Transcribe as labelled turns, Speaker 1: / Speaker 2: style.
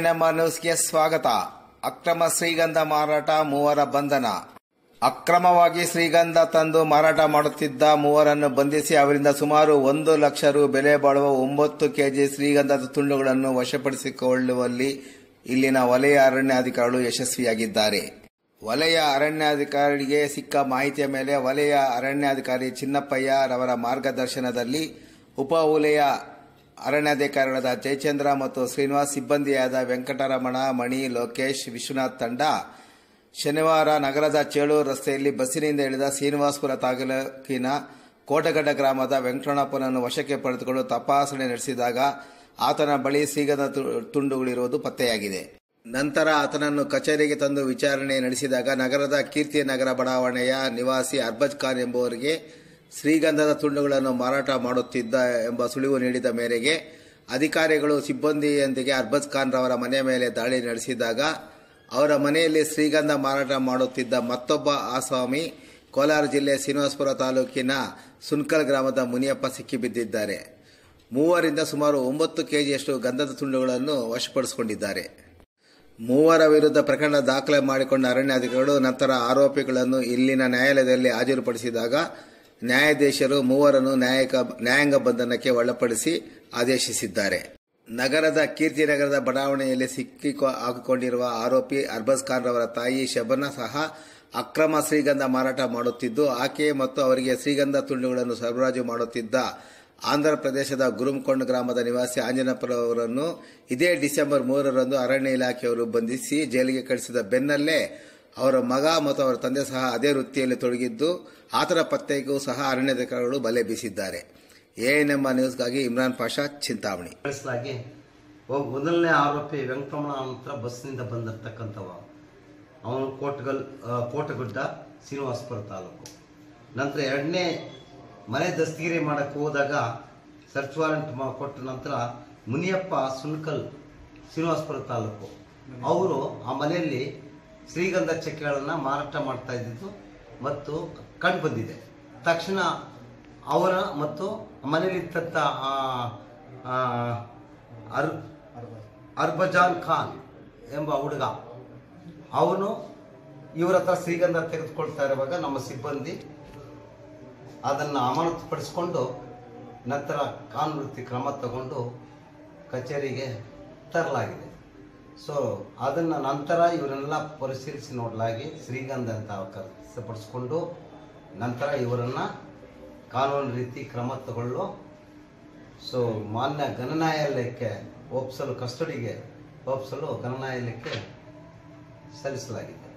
Speaker 1: ANM ನ್ಯೂಸ್ಗೆ ಸ್ವಾಗತ. ಅಕ್ರಮ ಶ್ರೀಗಂಧ ಮಾರಾಟ, ಮೂವರ ಬಂಧನ. ಅಕ್ರಮವಾಗಿ ಶ್ರೀಗಂಧ ತಂದು ಮಾರಾಟ ಮಾಡುತ್ತಿದ್ದ ಮೂವರನ್ನು ಬಂಧಿಸಿ ಅವರಿಂದ ಸುಮಾರು ಒಂದು ಲಕ್ಷ ರು ಬೆಲೆ ಬಾಳುವ ಒಂಬತ್ತು ಕೆಜಿ ಶ್ರೀಗಂಧದ ತುಂಡುಗಳನ್ನು ವಶಪಡಿಸಿಕೊಳ್ಳುವಲ್ಲಿ ಇಲ್ಲಿನ ವಲಯ ಅರಣ್ಯಾಧಿಕಾರಿಗಳು ಯಶಸ್ವಿಯಾಗಿದ್ದಾರೆ. ವಲಯ ಅರಣ್ಯಾಧಿಕಾರಿಗೆ ಸಿಕ್ಕ ಮಾಹಿತಿಯ ಮೇಲೆ ವಲಯ ಅರಣ್ಯಾಧಿಕಾರಿ ಚಿನ್ನಪ್ಪಯ್ಯ ರವರ ಮಾರ್ಗದರ್ಶನದಲ್ಲಿ ಉಪ ವಲಯ ಅರಣ್ಯಾಧಿಕಾರಿಗಳಾದ ಜಯಚಂದ್ರ ಮತ್ತು ಶ್ರೀನಿವಾಸ್ ಸಿಬ್ಬಂದಿಯಾದ ವೆಂಕಟರಮಣ, ಮಣಿ, ಲೋಕೇಶ್, ವಿಶ್ವನಾಥ್ ತಂಡ ಶನಿವಾರ ನಗರದ ಚೇಳೂರು ರಸ್ತೆಯಲ್ಲಿ ಬಸ್ಸಿನಿಂದ ಇಳಿದ ಶ್ರೀನಿವಾಸ್ಪುರ ತಾಲೂಕಿನ ಕೋಟಗಡ್ಡ ಗ್ರಾಮದ ವೆಂಕಟಣ್ಣಪ್ಪನನ್ನು ವಶಕ್ಕೆ ಪಡೆದುಕೊಂಡು ತಪಾಸಣೆ ನಡೆಸಿದಾಗ ಆತನ ಬಳಿ ಸೀಗದ ತುಂಡುಗಳಿರುವುದು ಪತ್ತೆಯಾಗಿದೆ. ನಂತರ ಆತನನ್ನು ಕಚೇರಿಗೆ ತಂದು ವಿಚಾರಣೆ ನಡೆಸಿದಾಗ ನಗರದ ಕೀರ್ತಿ ನಗರ ಬಡಾವಣೆಯ ನಿವಾಸಿ ಅರ್ಬಜ್ ಖಾನ್ ಎಂಬುವರಿಗೆ ಶ್ರೀಗಂಧದ ತುಂಡುಗಳನ್ನು ಮಾರಾಟ ಮಾಡುತ್ತಿದ್ದ ಎಂಬ ಸುಳಿವು ನೀಡಿದ ಮೇರೆಗೆ ಅಧಿಕಾರಿಗಳು ಸಿಬ್ಬಂದಿಯೊಂದಿಗೆ ಅರ್ಬಜ್ ಖಾನ್ ರವರ ಮನೆ ಮೇಲೆ ದಾಳಿ ನಡೆಸಿದಾಗ ಅವರ ಮನೆಯಲ್ಲಿ ಶ್ರೀಗಂಧ ಮಾರಾಟ ಮಾಡುತ್ತಿದ್ದ ಮತ್ತೊಬ್ಬ ಆಸ್ವಾಮಿ ಕೋಲಾರ ಜಿಲ್ಲೆ ಶ್ರೀನಿವಾಸಪುರ ತಾಲೂಕಿನ ಸುನ್ಕಲ್ ಗ್ರಾಮದ ಮುನಿಯಪ್ಪ ಸಿಕ್ಕಿಬಿದ್ದಿದ್ದಾರೆ. ಮೂವರಿಂದ ಸುಮಾರು ಒಂಬತ್ತು ಕೆಜಿಯಷ್ಟು ಗಂಧದ ತುಂಡುಗಳನ್ನು ವಶಪಡಿಸಿಕೊಂಡಿದ್ದಾರೆ. ಮೂವರ ವಿರುದ್ಧ ಪ್ರಕರಣ ದಾಖಲೆ ಮಾಡಿಕೊಂಡ ಅರಣ್ಯಾಧಿಕಾರಿಗಳು ನಂತರ ಆರೋಪಿಗಳನ್ನು ಇಲ್ಲಿನ ನ್ಯಾಯಾಲಯದಲ್ಲಿ ಹಾಜರುಪಡಿಸಿದಾಗ ನ್ಯಾಯಾಧೀಶರು ಮೂವರನ್ನು ನ್ಯಾಯಕ, ನ್ಯಾಯಾಂಗ ಬಂಧನಕ್ಕೆ ಒಳಪಡಿಸಿ ಆದೇಶಿಸಿದ್ದಾರೆ. ನಗರದ ಕೀರ್ತಿನಗರದ ಬಡಾವಣೆಯಲ್ಲಿ ಸಿಕ್ಕಿ ಹಾಕಿಕೊಂಡಿರುವ ಆರೋಪಿ ಅರ್ಬಸ್ ಖಾನ್ ರವರ ತಾಯಿ ಶಬನ ಸಹ ಅಕ್ರಮ ಶ್ರೀಗಂಧ ಮಾರಾಟ ಮಾಡುತ್ತಿದ್ದು, ಆಕೆ ಮತ್ತು ಅವರಿಗೆ ಶ್ರೀಗಂಧ ತುಂಡುಗಳನ್ನು ಸರಬರಾಜು ಮಾಡುತ್ತಿದ್ದ ಆಂಧ್ರ ಪ್ರದೇಶದ ಗುರುಮಕೊಂಡ್ ಗ್ರಾಮದ ನಿವಾಸಿ ಆಂಜನಪ್ಪರವರನ್ನು ಇದೇ ಡಿಸೆಂಬರ್ ಮೂರರಂದು ಅರಣ್ಯ ಇಲಾಖೆಯವರು ಬಂಧಿಸಿ ಜೈಲಿಗೆ ಕಳಿಸಿದ ಬೆನ್ನಲ್ಲೇ ಅವರ ಮಗ ಮತ್ತು ಅವರ ತಂದೆ ಸಹ ಅದೇ ವೃತ್ತಿಯಲ್ಲಿ ತೊಡಗಿದ್ದು ಆತರ ಪತ್ತೆಗೂ ಸಹ ಅರಣ್ಯಾಧಿಕಾರಿಗಳು ಬಲೆ ಬೀಸಿದ್ದಾರೆ. ಎಎನ್ಎಂ ನ್ಯೂಸ್ಗಾಗಿ ಇಮ್ರಾನ್ ಪಾಷಾ ಚಿಂತಾಮಣಿ.
Speaker 2: ಮೊದಲನೇ ಆರೋಪಿ ವೆಂಕಟರಮಣ ಬಸ್ ಬಸ್ನಿಂದ ಬಂದಿರತಕ್ಕಂಥವ. ಅವನು ಕೋಟಗಲ್ ಕೋಟಗುಡ್ಡ, ಶ್ರೀನಿವಾಸಪುರ ತಾಲೂಕು. ನಂತರ ಎರಡನೇ ಮನೆ ದಸ್ತಗಿರಿ ಮಾಡಕ್ಕೆ ಹೋದಾಗ ಸರ್ಚ್ ವಾರೆಂಟ್ ಕೊಟ್ಟ ನಂತರ ಮುನಿಯಪ್ಪ ಸುನ್ಕಲ್, ಶ್ರೀನಿವಾಸಪುರ ತಾಲೂಕು. ಅವರು ಆ ಮನೆಯಲ್ಲಿ ಶ್ರೀಗಂಧ ಚಕ್ಕೆಗಳನ್ನು ಮಾರಾಟ ಮಾಡ್ತಾ ಇದ್ದಿದ್ದು ಮತ್ತು ಕಂಡು ಬಂದಿದೆ. ತಕ್ಷಣ ಅವರ ಮತ್ತು ಮನೆಯಲ್ಲಿದ್ದಂಥ ಅರ್, ಅರ್ಬಜಾನ್ ಖಾನ್ ಎಂಬ ಹುಡುಗ, ಅವನು ಇವರ ಹತ್ರ ಶ್ರೀಗಂಧ ತೆಗೆದುಕೊಳ್ತಾ ಇರುವಾಗ ನಮ್ಮ ಸಿಬ್ಬಂದಿ ಅದನ್ನು ಅಮಾನತುಪಡಿಸಿಕೊಂಡು ನಂತರ ಕಾನೂನು ಕ್ರಮ ತಗೊಂಡು ಕಚೇರಿಗೆ ತರಲಾಗಿದೆ. ಸೊ ಅದನ್ನು ನಂತರ ಇವರನ್ನೆಲ್ಲ ಪರಿಶೀಲಿಸಿ ನೋಡಲಾಗಿ ಶ್ರೀಗಂಧ ಅಂತ ಖಚಿತಪಡಿಸ್ಕೊಂಡು ನಂತರ ಇವರನ್ನು ಕಾನೂನು ರೀತಿ ಕ್ರಮ ತಗೊಳ್ಳು. ಸೊ ಮಾನ್ಯ ಗಣನಾಯಾಲಯಕ್ಕೆ ಒಪ್ಪಿಸಲು ಕಸ್ಟಡಿಗೆ ಒಪ್ಪಿಸಲು ಗಣನಾಯಾಲಯಕ್ಕೆ ಸಲ್ಲಿಸಲಾಗಿದೆ.